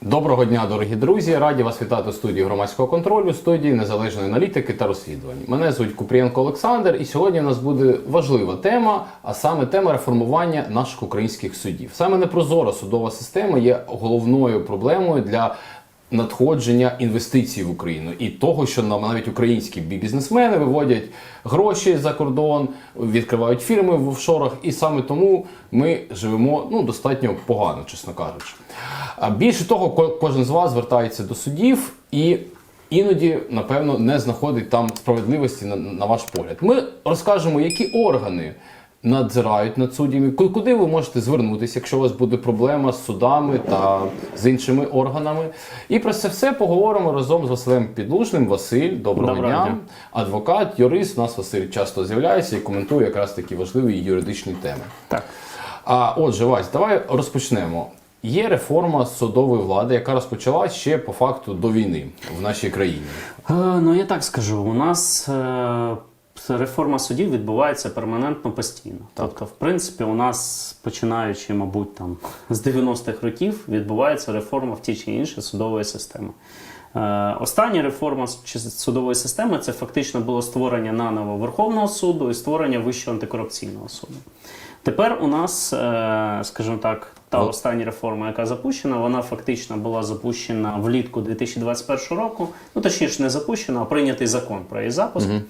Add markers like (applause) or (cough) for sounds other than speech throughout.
Доброго дня, дорогі друзі! Раді вас вітати у студії громадського контролю, студії незалежної аналітики та розслідувань. Мене звуть Купрієнко Олександр, і сьогодні у нас буде важлива тема, а саме тема реформування наших українських судів. Саме непрозора судова система є головною проблемою для надходження інвестицій в Україну і того, що нам навіть українські бізнесмени виводять гроші за кордон, відкривають фірми в офшорах, і саме тому ми живемо ну достатньо погано, чесно кажучи. Більше того, ко- кожен з вас звертається до судів і. Іноді, напевно, не знаходить там справедливості на, на ваш погляд. Ми розкажемо, які органи надзирають над суддями, куди ви можете звернутися, якщо у вас буде проблема з судами та з іншими органами. І про це все поговоримо разом з Василем Підлужним. Василь, доброго, Доброго дня. дня. Адвокат, юрист. У нас Василь часто з'являється і коментує якраз такі важливі юридичні теми. Так. А отже, Вась, давай розпочнемо. Є реформа судової влади, яка розпочалась ще по факту до війни в нашій країні. Е, ну я так скажу, у нас е, реформа судів відбувається перманентно постійно. Тобто, в принципі, у нас, починаючи, мабуть, там з 90-х років, відбувається реформа в тій чи іншій судової системи. Е, Остання реформа судової системи це фактично було створення наново Верховного суду і створення Вищого антикорупційного суду. Тепер у нас, е, скажімо так, та Ну. остання реформа, яка запущена, вона фактично була запущена влітку 2021 року. Ну точніше, не запущена, а прийнятий закон про її запуск. Е,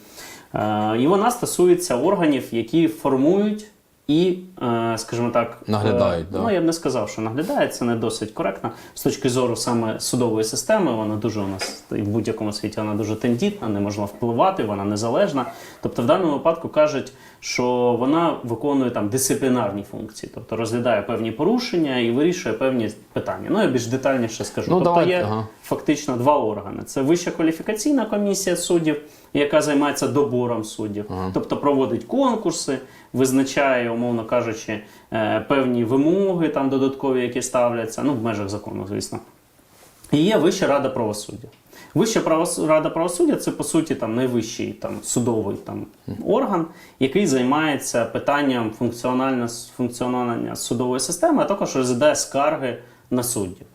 І вона стосується органів, які формують і, е, скажімо так, Наглядають, е, да. Ну я б не сказав, що наглядають, це не досить коректно. З точки зору саме судової системи, вона дуже у нас в будь-якому світі вона дуже тендітна, не можна впливати, вона незалежна. Тобто, в даному випадку кажуть, що вона виконує там дисциплінарні функції, тобто розглядає певні порушення і вирішує певні питання. Ну я більш детальніше скажу. Ну, тобто давай, є ага. фактично два органи: це Вища кваліфікаційна комісія суддів, яка займається добором суддів, тобто проводить конкурси, визначає, умовно кажучи, е, певні вимоги там додаткові, які ставляться, ну в межах закону, звісно. І є Вища рада правосуддя. Вища рада правосуддя це по суті там найвищий там судовий там орган, який займається питанням функціональна функціонування судової системи, а також розглядає скарги на суддів.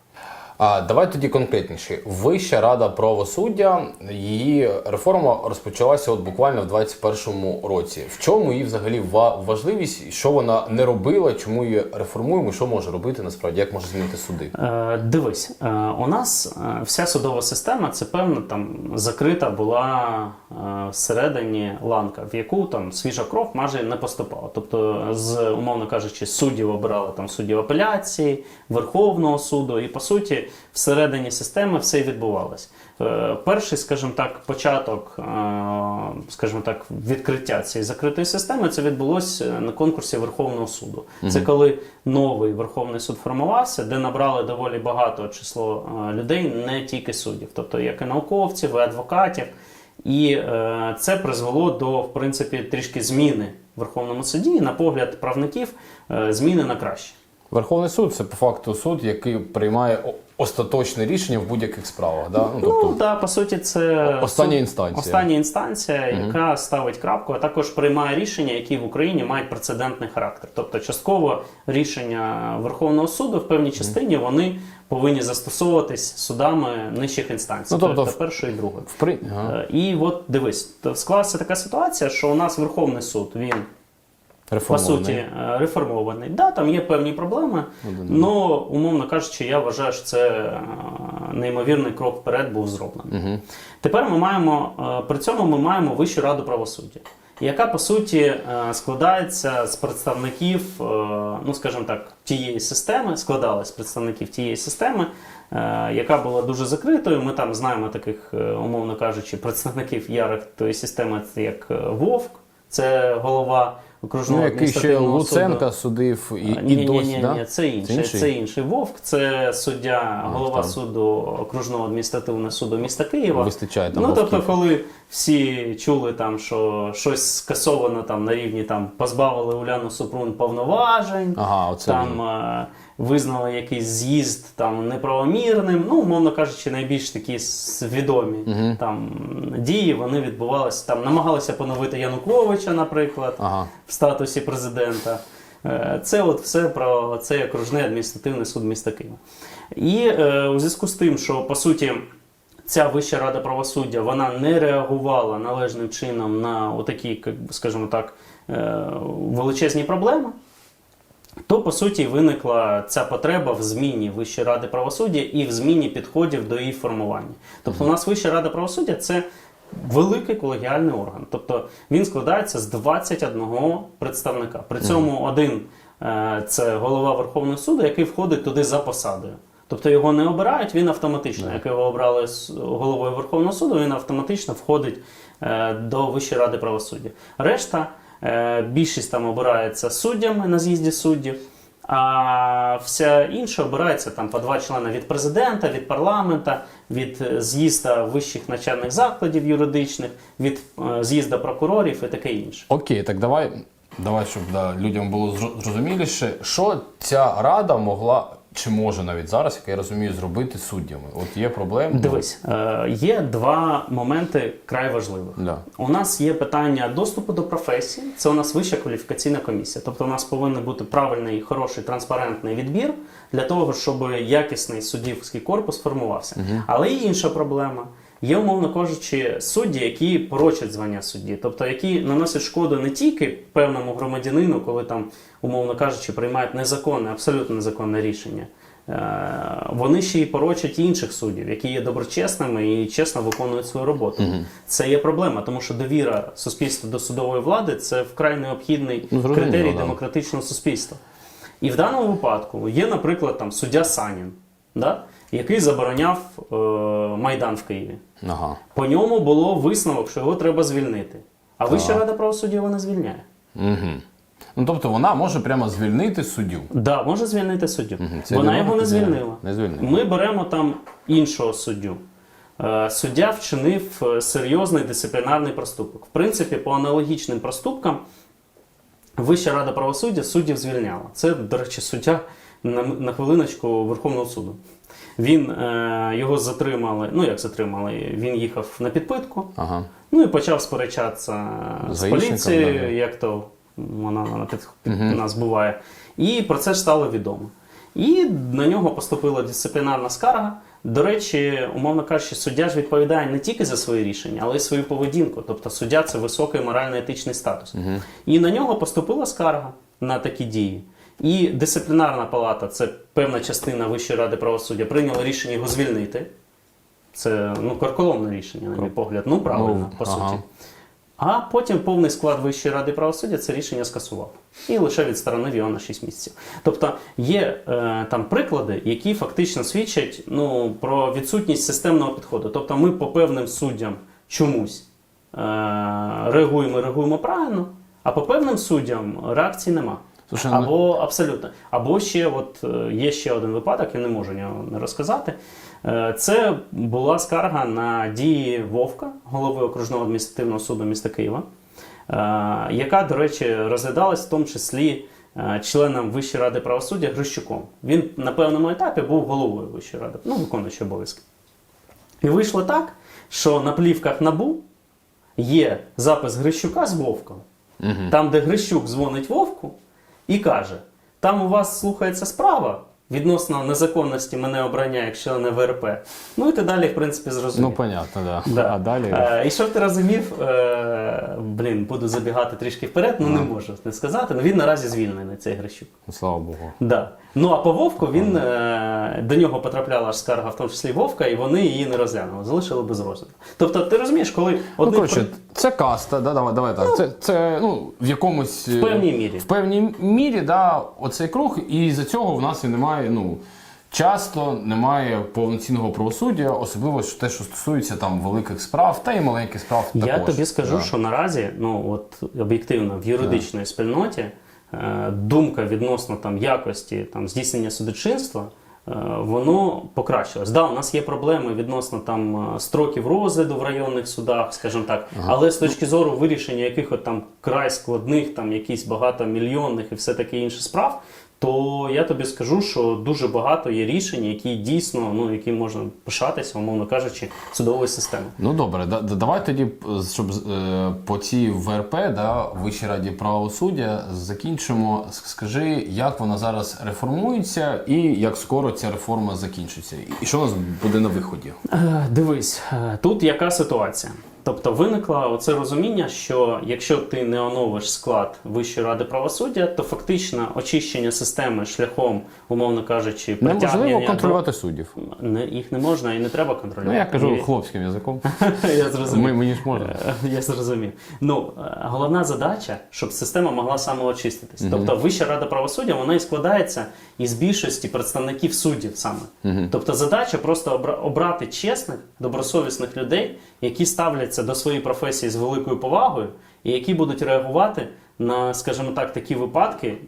А давай тоді конкретніше. Вища рада правосуддя, її реформа розпочалася от буквально в 2021 році. В чому її взагалі ва- важливість? Що вона не робила? Чому її реформуємо? Що може робити насправді? Як може змінити суди? Е, дивись, е, у нас е, вся судова система це певна там закрита була е, всередині ланка, в яку там свіжа кров майже не поступала. Тобто, з умовно кажучи, суддів обирали там суддів апеляції, Верховного суду, і по суті, всередині системи все й відбувалось. Е, Перший, скажімо так, початок, е, скажімо так, відкриття цієї закритої системи це відбулося на конкурсі Верховного суду. Це коли новий Верховний суд формувався, де набрали доволі багато число е, людей, не тільки суддів, тобто як і науковців, і адвокатів. І е, це призвело до, в принципі, трішки зміни в Верховному суді, і на погляд правників, е, зміни на краще. Верховний суд це по факту суд, який приймає остаточне рішення в будь-яких справах. Да? Ну, тобто, Ну так, по суті, це Остання інстанція. Остання інстанція, яка ставить крапку, а також приймає рішення, які в Україні мають прецедентний характер. Тобто, частково рішення Верховного суду в певній частині вони повинні застосовуватись судами нищих інстанцій, Ну, тобто, тобто в- першої і другої. в при... ага. Е, І от дивись, склалася така ситуація, що у нас Верховний суд він по суті е, реформований. Да, там є певні проблеми, Ну, але умовно кажучи, я вважаю, що це е, неймовірний крок вперед був зроблений. Тепер ми маємо е, при цьому ми маємо Вищу раду правосуддя. Яка по суті складається з представників, ну скажімо так, тієї системи, складалась з представників тієї системи, яка була дуже закритою. Ми там знаємо таких, умовно кажучи, представників ярих тої системи, це як Вовк, це голова окружного Ну, який ще адміністративного Луценка суду. судив і, Ні, і ні, досі, ні, да? ні, це інший, інший? це інший вовк. Це суддя, голова там. суду окружного адміністративного суду міста Києва. Вистачає там ну тобто, коли всі чули там, що щось скасовано там на рівні там позбавили Уляну Супрун повноважень, Ага, оце там він. Визнали якийсь з'їзд там неправомірним. Ну, умовно кажучи, найбільш такі свідомі там дії вони відбувалися там, намагалися поновити Януковича, наприклад Ага. в статусі президента. Е, Це от все про цей окружний адміністративний суд міста Києва. І е, у зв'язку з тим, що по суті. Ця Вища рада правосуддя вона не реагувала належним чином на отакі, скажімо так, е, величезні проблеми, то по суті виникла ця потреба в зміні Вищої ради правосуддя і в зміні підходів до її формування. Тобто, у нас Вища рада правосуддя це великий колегіальний орган. Тобто він складається з 21 представника. При цьому один е, це голова Верховного суду, який входить туди за посадою. Тобто його не обирають, він автоматично, як його обрали з головою Верховного суду, він автоматично входить е, до Вищої ради правосуддя. Решта, більшість там обирається суддями на з'їзді суддів, а вся інша обирається там по два члени від президента, від парламента, від е, з'їзда вищих навчальних закладів юридичних, від е, з'їзда прокурорів і таке інше. Окей, так давай, давай, щоб да, людям було зрозуміліше, що ця рада могла чи може навіть зараз, як я розумію, зробити суддями. От є проблеми. Дивись, е, є два моменти край важливих. Да. У нас є питання доступу до професії. Це у нас вища кваліфікаційна комісія. Тобто, у нас повинен бути правильний, хороший, транспарентний відбір для того, щоб якісний суддівський корпус формувався. Але є інша проблема. Є, умовно кажучи, судді, які порочать звання судді, тобто які наносять шкоду не тільки певному громадянину, коли там, умовно кажучи, приймають незаконне, абсолютно незаконне рішення. Е, Вони ще й порочать інших суддів, які є доброчесними і чесно виконують свою роботу. Це є проблема, тому що довіра суспільства до судової влади це вкрай необхідний Ну, зрозуміло, критерій да. демократичного суспільства. І в даному випадку є, наприклад, там суддя Санін, да? Який забороняв е, Майдан в Києві. Ага. По ньому було висновок, що його треба звільнити. А Вища Так. рада правосуддя його не звільняє. Угу. Ну тобто вона може прямо звільнити суддю. Да, може звільнити суддю. Це Вона не його не звільнила. не звільнила. Ми беремо там іншого суддю. Е, Суддя вчинив е, серйозний дисциплінарний проступок. В принципі, по аналогічним проступкам Вища рада правосуддя суддів звільняла. Це, до речі, суддя на, на хвилиночку Верховного суду. Він е, його затримали. Ну як затримали? Він їхав на підпитку. Ага. Ну і почав сперечатися З поліцією, да, як то вона на під, під нас буває. І про це ж стало відомо. І на нього поступила дисциплінарна скарга. До речі, умовно кажучи, суддя ж відповідає не тільки за свої рішення, але й свою поведінку. Тобто суддя це високий морально-етичний статус. І на нього поступила скарга на такі дії. І дисциплінарна палата, це певна частина Вищої ради правосуддя, прийняла рішення його звільнити. Це ну, карколомне рішення, на мій погляд. Ну, правильно, Ну, по ага. суті. А потім повний склад Вищої ради правосуддя це рішення скасував і лише відсторонив його на 6 місяців. Тобто є е, там приклади, які фактично свідчать ну, про відсутність системного підходу. Тобто ми по певним суддям чомусь е, реагуємо і реагуємо правильно, а по певним суддям реакції нема. Слушай, ну- Або абсолютно. Або ще от е, є ще один випадок, я не можу нього не розказати. Е, Це була скарга на дії Вовка, голови окружного адміністративного суду міста Києва, е, яка, до речі, розглядалась в тому числі членом Вищої ради правосуддя Грищуком. Він на певному етапі був головою Вищої ради, ну, виконуючий обов'язки. І вийшло так, що на плівках набу є запис Грищука з Вовком, там, де Грищук дзвонить Вовку і каже: там у вас слухається справа відносно незаконності мене обрання як члена ВРП. Ну і ти далі, в принципі, зрозумів. Ну, понятно, да. Да. А далі. Е, і щоб ти розумів, е, блін, буду забігати трішки вперед, ну не можу не сказати. Ну він наразі звільнений, цей Грищук. Ну, Слава Богу. Да. Ну а по Вовку він е, до нього потрапляла ж скарга, в тому числі Вовка, і вони її не розглянули, залишили без розгляду. Тобто, ти розумієш, коли Ну, одних коротше, це каста, да, давай, давай так. Це, це ну, в якомусь. в певній мірі. В певній мірі, да, оцей круг, і за цього в нас і немає, ну. Часто немає повноцінного правосуддя, особливо що те, що стосується там великих справ, та й маленьких справ. Я тобі скажу, Да. що наразі, ну от об'єктивно, в юридичній спільноті е, думка відносно там якості там здійснення судочинства. Е, Воно покращилось. Да, у нас є проблеми відносно там е, строків розгляду в районних судах, скажімо так, але з точки зору вирішення якихось там край складних, там якісь багатомільйонних і все таке інше справ, то я тобі скажу, що дуже багато є рішень, які дійсно, ну які можна пишатися, умовно кажучи, судовою системою. Ну добре, да, да- давай тоді, щоб е, по цій ВРП, да, Вищій раді правосуддя, закінчимо. Скажи, як вона зараз реформується і як скоро ця реформа закінчиться? І- що у нас буде на виході? Е, Дивись, е, тут яка ситуація? Тобто виникло оце розуміння, що якщо ти не оновиш склад Вищої ради правосуддя, то фактично очищення системи шляхом, умовно кажучи, Неможливо контролювати суддів. Не, їх не можна і не треба контролювати. Ну я кажу І- хлопським язиком. (laughs) я зрозумів. Мені ж можна. Е, Я зрозумів. Ну, е, головна задача, щоб система могла самоочиститись. Тобто Вища рада правосуддя вона і складається із більшості представників суддів саме. Тобто задача просто обрати чесних, добросовісних людей, які ставляться до своєї професії з великою повагою, і які будуть реагувати на, скажімо так, такі випадки е,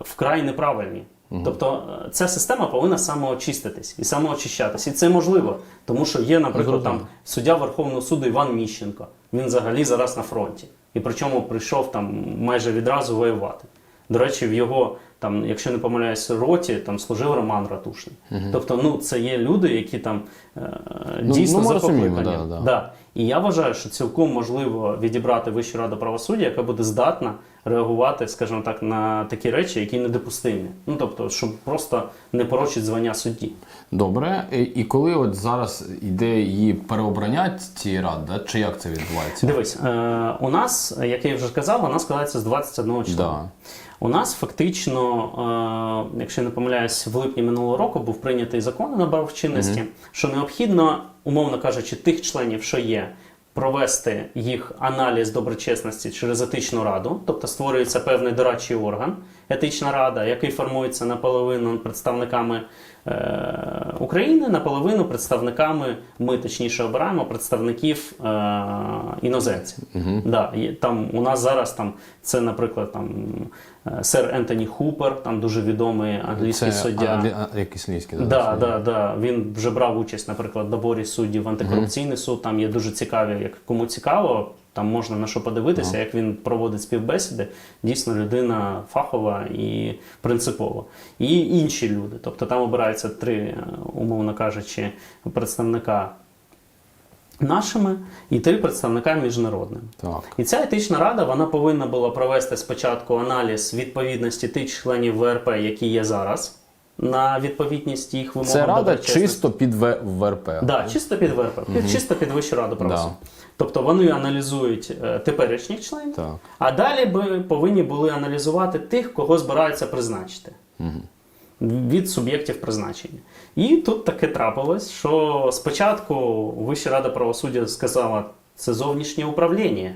вкрай неправильні. Тобто е, ця система повинна самоочиститись і самоочищатись. І це можливо, тому що є, наприклад, там суддя Верховного суду Іван Міщенко. Він взагалі зараз на фронті. І причому прийшов там майже відразу воювати. До речі, в його, там, якщо не помиляюсь, роті там служив Роман Ратушний. Тобто, ну, це є люди, які там е, Ну, дійсно ну, ми за розуміємо, покликанням. да, да. Да. І я вважаю, що цілком можливо відібрати Вищу раду правосуддя, яка буде здатна реагувати, скажімо так, на такі речі, які недопустимі. Ну тобто, щоб просто не порочить звання судді. Добре. І, коли от зараз йде її переобрання цієї ради, да, чи як це відбувається? Дивись, е, у нас, як я вже казав, вона складається з 21 числа. Да. У нас фактично, е, якщо я не помиляюсь, в липні минулого року був прийнятий закон на набрав чинності, що необхідно, умовно кажучи, тих членів, що є, провести їх аналіз доброчесності через етичну раду, тобто створюється певний дорадчий орган, етична рада, який формується наполовину представниками України, наполовину представниками, ми точніше обираємо представників е, іноземців. Да, є- там у нас зараз там це, наприклад, там е, сер Ентоні Хупер, там дуже відомий англійський Це суддя. а, якийсь лінський, Да, да, да. Він вже брав участь, наприклад, в доборі суддів в антикорупційний суд. Там є дуже цікаві, як кому цікаво, там можна на що подивитися, як він проводить співбесіди. Дійсно, людина фахова і принципова. І інші люди. Тобто там обираються три, е, умовно кажучи, представника нашими і три представника міжнародними. Так. І ця етична рада вона повинна була провести спочатку аналіз відповідності тих членів ВРП, які є зараз, на відповідність їх вимогам. Це рада чисто під ВРП. Да, чисто під ВРП, під, чисто під Вищу раду правосуддя. Да. Тобто вони аналізують е, теперішніх членів, Так. а далі би повинні були аналізувати тих, кого збираються призначити. Від суб'єктів призначення. І тут таке трапилось, що спочатку Вища рада правосуддя сказала, це зовнішнє управління.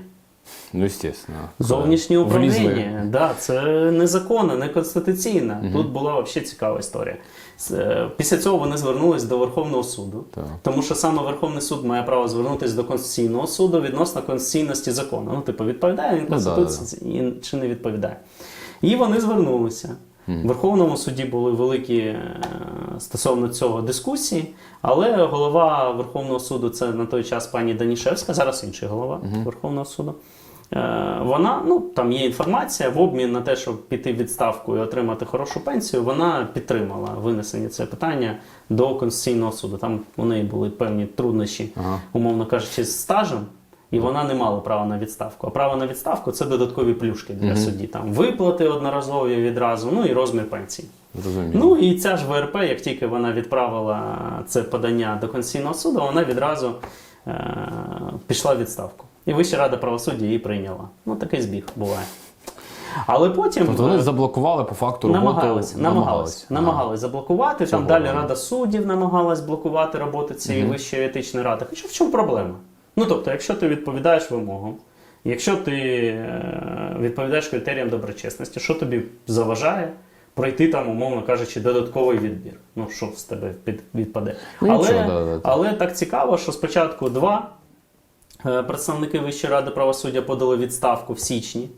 Ну, естественно. Зовнішнє управління, да, це незаконно, неконституційно. Тут була взагалі цікава історія. Е, Після цього вони звернулись до Верховного суду, Так. тому що саме Верховний суд має право звернутися до Конституційного суду відносно конституційності закону. Ну, типу, відповідає він Ну, да, да. чи не відповідає. І вони звернулися. В Верховному суді були великі е, стосовно цього дискусії, але голова Верховного суду це на той час пані Данішевська, зараз інший голова Верховного суду. Е, Вона, ну там є інформація в обмін на те, щоб піти в відставку і отримати хорошу пенсію. Вона підтримала винесення цього питання до Конституційного суду. Там у неї були певні труднощі, Ага. умовно кажучи, з стажем. І вона не мала права на відставку. А право на відставку це додаткові плюшки для судді. Там виплати одноразові відразу, ну і розмір пенсії. Зрозуміло. Ну і ця ж ВРП, як тільки вона відправила це подання до Конституційного суду, вона відразу е- пішла в відставку. І Вища рада правосуддя її прийняла. Ну такий збіг буває. Але потім Тобто вони е, заблокували по факту роботу. намагалися, намагалися, намагалися заблокувати. Цього Там далі. Рада суддів намагалась блокувати роботу цієї вищої етичної ради. Хоча в чому проблема? Ну тобто, якщо ти відповідаєш вимогам, якщо ти е, відповідаєш критеріям доброчесності, що тобі заважає пройти там, умовно кажучи, додатковий відбір? Ну що з тебе під, відпаде? Ну, але, нічого, да, да, да. але так цікаво, що спочатку два е, представники Вищої ради правосуддя подали відставку в січні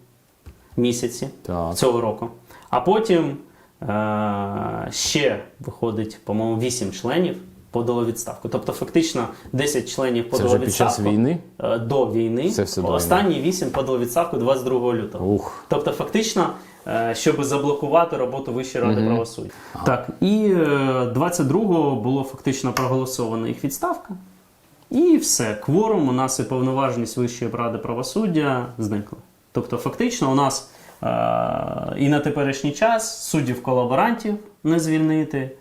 місяці Так. цього року. А потім е- ще виходить, по-моєму, 8 членів подало відставку. Тобто, фактично, 10 членів Це подало вже під час відставку війни? е, до війни. Це все до Останні 8 подали відставку 22 лютого. Ух. Тобто, фактично, е, щоб заблокувати роботу Вищої ради правосуддя. Так, і е, 22-го було фактично проголосована їх відставка. І все, кворум у нас і повноважність Вищої ради правосуддя зникли. Тобто, фактично, у нас е- і на теперішній час суддів колаборантів не звільнити,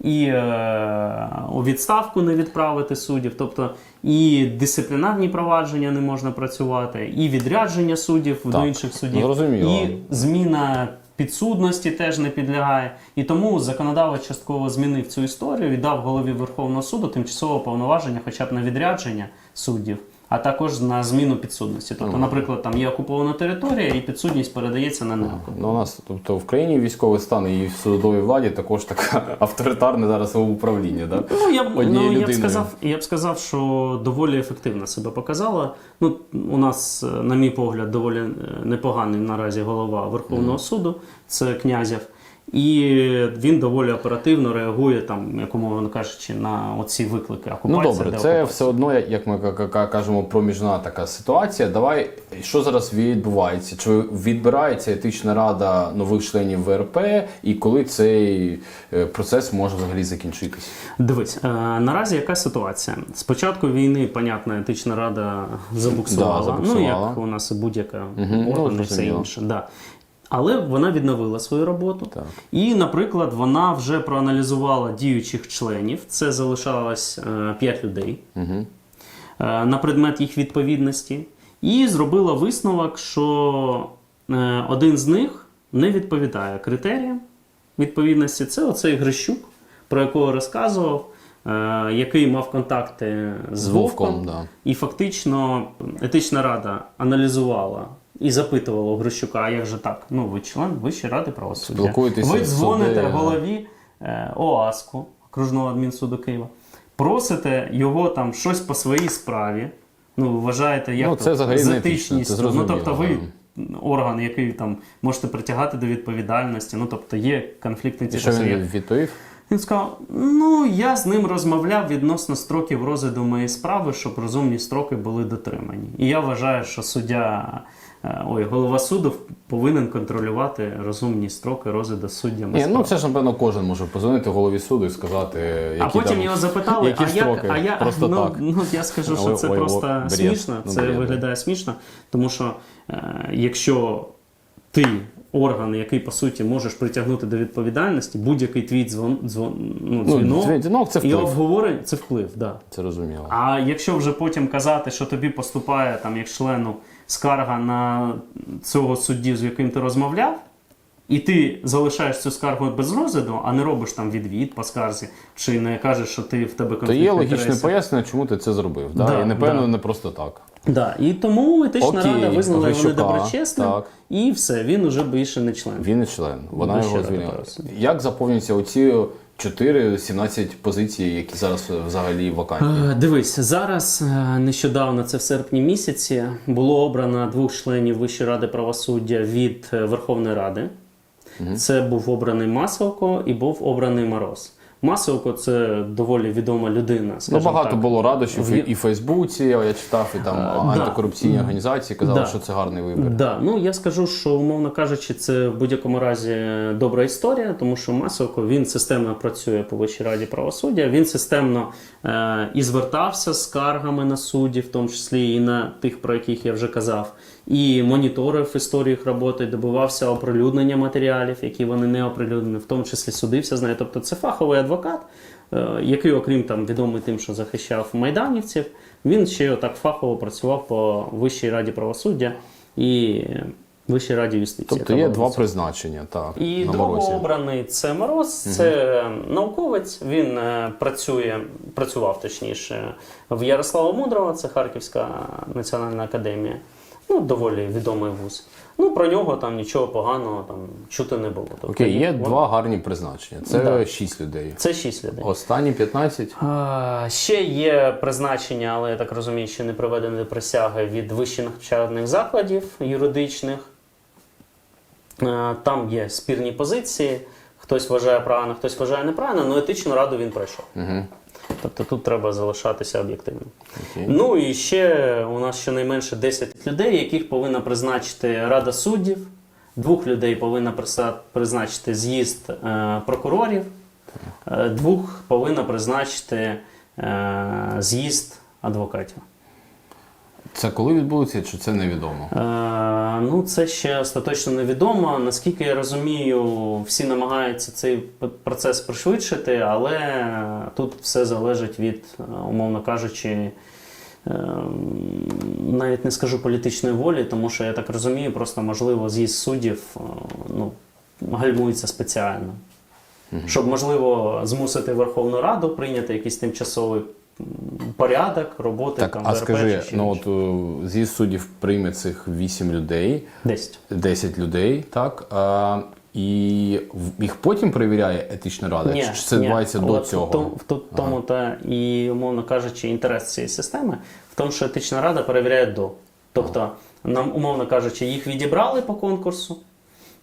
і е- у відставку не відправити суддів, тобто і дисциплінарні провадження не можна працювати, і відрядження суддів до Так, інших суддів, зрозуміло. і зміна підсудності теж не підлягає. І тому законодавець частково змінив цю історію, віддав голові Верховного суду тимчасове повноваження, хоча б на відрядження суддів, а також на зміну підсудності. Тобто, наприклад, там є окупована територія, і підсудність передається на неокуповану. Ну, у нас, тобто в країні військовий стан і в судовій владі також така (laughs) авторитарне зараз управління. Да? Ну, я б, ну, я б сказав, я б сказав, що доволі ефективно себе показала. Ну, у нас, на мій погляд, доволі е, непоганий наразі голова Верховного суду, це князів. І він доволі оперативно реагує, там, як умовно кажучи, на оці виклики Ну добре, це все одно, як ми ка- ка- кажемо, проміжна така ситуація. Давай, що зараз відбувається? Чи відбирається етична рада нових членів ВРП, і коли цей е, процес може взагалі закінчитись? Дивись, е, наразі яка ситуація? З початку війни, понятно, етична рада забуксувала. Да, забуксувала. Ну, як у нас будь-яка Мгм, ну, орган і все інше. Да. Але вона відновила свою роботу. Так. І, наприклад, вона вже проаналізувала діючих членів. Це залишалось 5 людей Угу. е, на предмет їх відповідності. І зробила висновок, що е, один з них не відповідає критеріям відповідності. Це оцей Грищук, про якого розказував, е, який мав контакти з, З Вовком. Вовком, да. І фактично етична рада аналізувала і запитувала у Грищука, а як же так? Ну, ви член Вищої ради правосуддя. Ви дзвоните голові е, ОАСКу, окружного адмінсуду Києва, просите його там щось по своїй справі. Ну, ви вважаєте, як Ну, то, це взагалі з це етичністю. Ну, тобто ви орган, який там можете притягати до відповідальності. Ну, тобто є конфлікт що інтересів. він відповів? він сказав: ну я з ним розмовляв відносно строків розгляду моєї справи, щоб розумні строки були дотримані. І я вважаю, що суддя, ой, голова суду повинен контролювати розумні строки розгляду суддями. Ні, ну це ж напевно кожен може позвонити голові суду і сказати, які А потім там... його запитали, які а строки? як, а я, Просто ну, так. ну я скажу, що це ой, просто ой, бред. смішно. Ну, Це бред, виглядає смішно, тому що е, якщо ти орган, який по суті можеш притягнути до відповідальності, будь-який твій дзвон, дзвон, ну, Ну, дзвінок, дзвін- дзвінок це і вплив. обговорення це вплив, да. Це розуміло. А якщо вже потім казати, що тобі поступає там як члену скарга на цього суддю, з яким ти розмовляв, і ти залишаєш цю скаргу без розгляду, а не робиш там відвід по скарзі, чи не кажеш, що ти в тебе То конфлікт є логічне пояснення, чому ти це зробив. Да? Да, і напевно да. не просто так. Да, і тому етична Окей, рада визнала його недоброчесним, так. і все, він уже більше не член. Він не член, вона Вища його звільнила. Як заповнюються оці 4-17 позицій, які зараз взагалі вакантні? Е, Дивись, зараз е, нещодавно, це в серпні місяці, було обрано двох членів Вищої ради правосуддя від е, Верховної Ради. Це був обраний Масовко і був обраний Мороз. Масовко це доволі відома людина. Ну, багато так. було радощів Він- і в Фейсбуці, я читав, і там да. антикорупційні організації казали, Да. що це гарний вибір. Да, ну я скажу, що умовно кажучи, це в будь-якому разі добра історія, тому що Масовко він системно працює по Вищій раді правосуддя. Він системно е, і звертався з скаргами на суддів, в тому числі і на тих, про яких я вже казав, і моніторив історію їх роботи, добивався оприлюднення матеріалів, які вони не оприлюднені, в тому числі судився з нею. Тобто це фаховий адвокат, е, який, окрім там відомий тим, що захищав майданівців, він ще отак фахово працював по Вищій раді правосуддя і Вищій раді юстиції. Тобто є два призначення, так, І на другообраний це Мороз, це науковець. Він е, працює, працював точніше в Ярослава Мудрого, це Харківська національна академія. Ну, доволі відомий вуз. Ну, про нього там нічого поганого там чути не було. Тобто, Окей, є він- два гарні призначення. Це Да. 6 людей. Це шість людей. Останні 15. А, Ще є призначення, але я так розумію, що не проведені до присяги від вищих навчальних закладів юридичних. А, Там є спірні позиції. Хтось вважає правильно, хтось вважає неправильно, але етичну раду він пройшов. Угу. Тобто тут треба залишатися об'єктивним. Okay. Ну і ще у нас щонайменше 10 людей, яких повинна призначити Рада суддів двох людей повинна призначити з'їзд е, прокурорів, е, двох повинна призначити е, з'їзд адвокатів. Це коли відбудеться, чи це невідомо? Е, ну, це ще остаточно невідомо. Наскільки я розумію, всі намагаються цей процес пришвидшити, але тут все залежить від, е, умовно кажучи, е, навіть не скажу політичної волі, тому що я так розумію, просто можливо з'їзд суддів е, ну, гальмується спеціально. Щоб, можливо, змусити Верховну Раду прийняти якийсь тимчасовий порядок роботи Так, там а скажи, чи ну от е, з'їзд суддів прийме цих 8 людей, Десять. 10 людей, так? А, і їх потім перевіряє етична рада? Ні, чи це ні. відбувається до цього? В тому, в тому та і, умовно кажучи, інтерес цієї системи в тому, що етична рада перевіряє до. Тобто, нам, умовно кажучи, їх відібрали по конкурсу.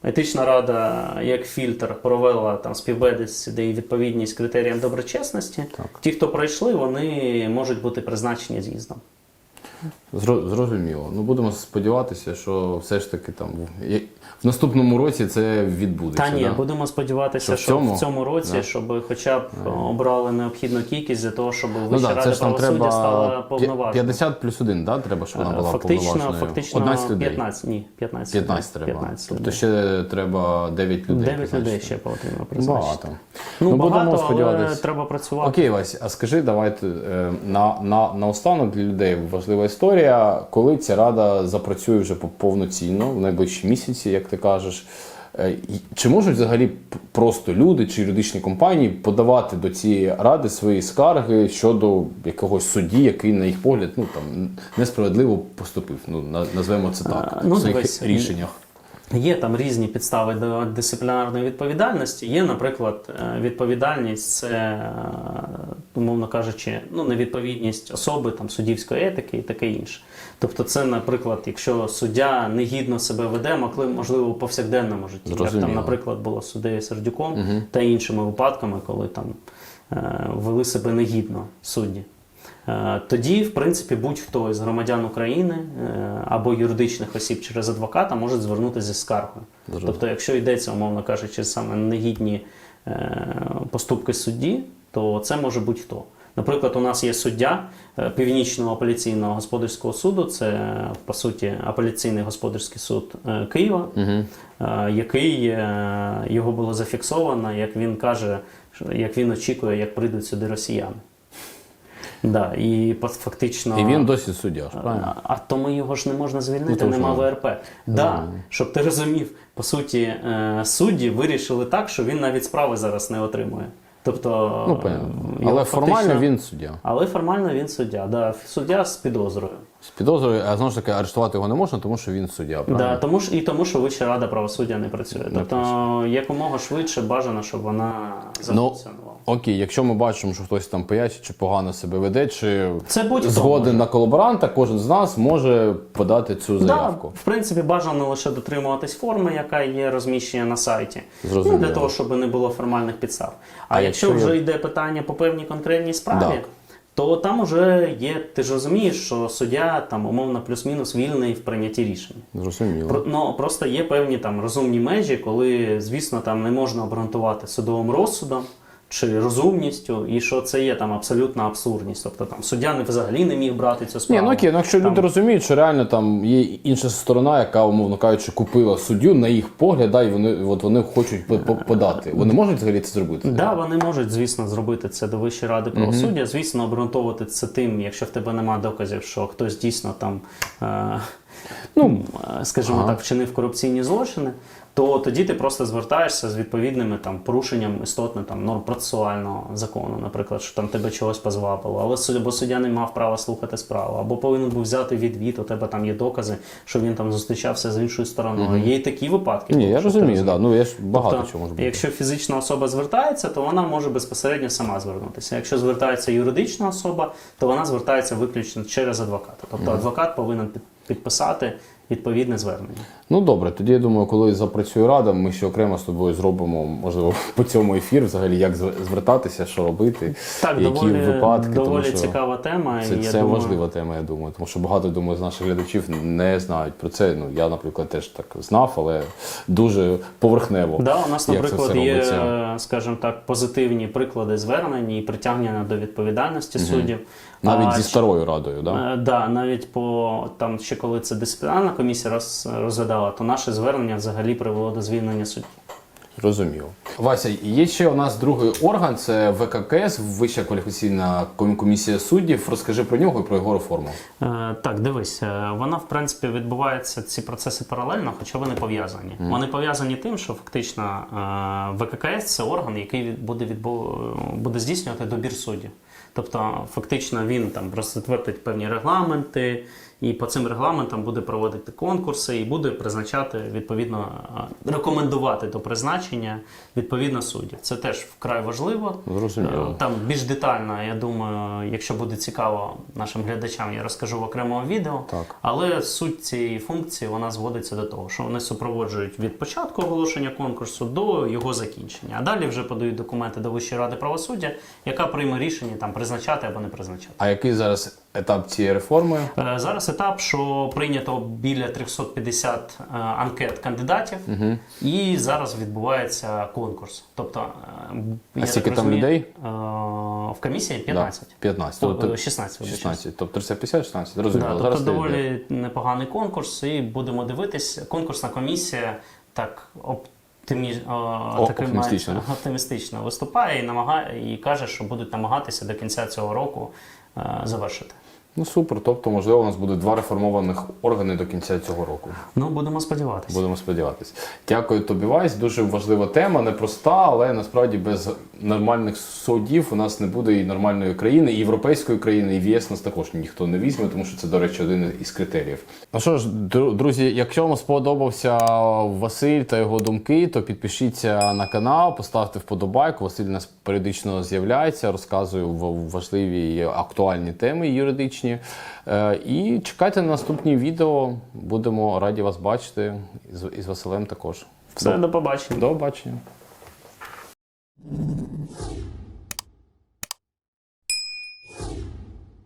Етична рада, як фільтр, провела там співбесіди і відповідність критеріям доброчесності. Так. Ті, хто пройшли, вони можуть бути призначені з'їздом. Зро- Зрозуміло. Ну будемо сподіватися, що все ж таки там в- наступному році це відбудеться. Та ні, да? будемо сподіватися, Що в цьому? в цьому році, Да. щоб хоча б обрали необхідну кількість для того, щоб Ну Вища да, рада правосуддя треба стала повноважною. 50 плюс 1, да? треба, щоб вона була Фактично, повноважною. фактично 11 людей. 15, ні, 15. 15 треба. 15 тобто ще треба 9 людей. 9 людей призначити. ще потрібно призначити. Багато. Ну, Ну, будемо багато, але треба працювати. Окей, Вась, а скажи, давайте е, на, на, наостанок для людей важлива історія, коли ця рада запрацює вже по- повноцінно в найближчі місяці, як ти кажеш. Е, Чи можуть взагалі просто люди чи юридичні компанії подавати до цієї ради свої скарги щодо якогось судді, який, на їх погляд, ну там несправедливо поступив? Ну на- назвемо це так ну, в своїх дивись, рішеннях. Є там різні підстави до дисциплінарної відповідальності. Є, наприклад, е, відповідальність, це, е, умовно кажучи, ну, невідповідність особи там, суддівської етики і таке інше. Тобто, це, наприклад, якщо суддя негідно себе веде, можливо, у повсякденному житті. Як там, наприклад, було з суддею Сердюком та іншими випадками, коли там е, вели себе негідно судді. Е, Тоді, в принципі, будь-хто із громадян України е, або юридичних осіб через адвоката може звернутися зі скаргою. Зрозуміло. Тобто, якщо йдеться, умовно кажучи, саме негідні е, поступки судді, то це може будь-хто. Наприклад, у нас є суддя Північного апеляційного господарського суду, це по суті апеляційний господарський суд Києва, е, який його було зафіксовано, як він каже, як він очікує, як прийдуть сюди росіяни. Да, і фактично. І він досі суддя, правильно? А, а ми його ж не можна Ну, звільнити, тому нема що- ВРП. Да, щоб ти розумів, по суті, е, судді вирішили так, що він навіть справи зараз не отримує. Тобто, Ну, але фактично... Але формально він суддя. Але формально він суддя. Да, суддя з підозрою. З підозрою, а знову ж таки, арештувати його не можна, тому що він суддя. Правильно? Да, тому ж і тому, що Вища рада правосуддя не працює. тобто, якомога швидше бажано, щоб вона Ну, зафункціонувала. окей, якщо ми бачимо, що хтось там пиячить чи погано себе веде, чи Це будь-хто згоден може. на колаборанта, кожен з нас може подати цю заявку. Да, в принципі, бажано лише дотримуватись форми, яка є розміщена на сайті. Зрозуміло. Ну, для того, щоб не було формальних підстав. А, А якщо, якщо вже йде питання по певній конкретній справі, Так. То там уже є, ти ж розумієш, що суддя там умовно плюс-мінус вільний в прийнятті рішень. Зрозуміло. Про, ну, просто є певні там розумні межі, коли, звісно, там не можна обґрунтувати судовим розсудом чи розумністю, і що це є там абсолютна абсурдність. Тобто там суддя не взагалі не міг брати цю Ні, справу. ну окей, ну якщо Там- люди розуміють, що реально там є інша сторона, яка, умовно кажучи, купила суддю на їх погляд, да, і вони, от вони хочуть по- по- подати. Вони можуть взагалі це зробити? Да, вони можуть, звісно, зробити це до Вищої ради правосуддя. Звісно, обґрунтовувати це тим, якщо в тебе немає доказів, що хтось дійсно там, е, ну, е, скажімо так, вчинив корупційні злочини. То тоді ти просто звертаєшся з відповідними там порушенням істотно там норм процесуального закону, наприклад, що там тебе чогось позвабило, але суддя, бо суддя не мав права слухати справу, або повинен був взяти відвід, у тебе там є докази, що він там зустрічався з іншою стороною. Є і такі випадки. Ні, я розумію, да. Ну я ж багато Тобто, чого може бути. Якщо фізична особа звертається, то вона може безпосередньо сама звернутися. Якщо звертається юридична особа, то вона звертається виключно через адвоката. Тобто адвокат повинен під- підписати відповідне звернення. Ну добре, тоді я думаю, коли запрацює рада, ми ще окремо з тобою зробимо, можливо, по цьому ефір, взагалі, як звертатися, що робити, Так, які доволі, випадки. доволі тому що цікава тема. Це, і я це думаю, важлива тема, я думаю. Тому що багато думаю, з наших глядачів не знають про це. Ну я, наприклад, теж так знав, але дуже поверхнево. Да, у нас, наприклад, є, скажімо так, позитивні приклади звернень і притягнення до відповідальності суддів. Навіть А зі старою радою, да? Е, Да, навіть по там ще коли це дисциплінарна комісія роз, розглядала, то наше звернення взагалі привело до звільнення судді. Зрозуміло. Вася, є ще у нас другий орган, це ВККС, Вища кваліфікаційна комісія суддів. Розкажи про нього і про його реформу. Е, так, дивись, е, вона в принципі відбуваються ці процеси паралельно, хоча вони пов'язані. Вони пов'язані тим, що фактично е, ВККС це орган, який буде відбу... буде здійснювати добір суддів. Тобто, фактично, він там розтвердить певні регламенти, і по цим регламентам буде проводити конкурси і буде призначати відповідно рекомендувати до призначення відповідно суддів. Це теж вкрай важливо. Зрозуміло. Е, Там більш детально, я думаю, якщо буде цікаво нашим глядачам, я розкажу в окремому відео. Так. Але суть цієї функції вона зводиться до того, що вони супроводжують від початку оголошення конкурсу до його закінчення. А далі вже подають документи до Вищої ради правосуддя, яка прийме рішення там призначати або не призначати. А який зараз етап цієї реформи? Е, Зараз етап, що прийнято біля 350 е, анкет кандидатів, і зараз відбувається конкурс. Тобто, е, я так скільки там людей? В комісії 15. Да, 15. О, Тобто 16, вибачаюсь. 16. Тобто 350, 16. Да, тобто зараз йде. доволі непоганий конкурс, і будемо дивитись. Конкурсна комісія так о, такий оптимістично, оптимістично виступає і намагає і каже, що будуть намагатися до кінця цього року е, завершити. Ну супер. Тобто, можливо, у нас буде два реформованих органи до кінця цього року. Ну, будемо сподіватися. Будемо сподіватися. Дякую тобі, Вась. Дуже важлива тема, непроста, але насправді без нормальних судів у нас не буде і нормальної країни, і європейської країни, і в ЄС нас також ніхто не візьме, тому що це, до речі, один із критеріїв. Ну що ж, друзі, якщо вам сподобався Василь та його думки, то підпишіться на канал, поставте вподобайку. Василь у нас періодично з'являється, розказує в- важливі і актуальні теми юридичні вдячні. Е, і чекайте на наступні відео. Будемо раді вас бачити із Василем також. Все, до побачення. До побачення.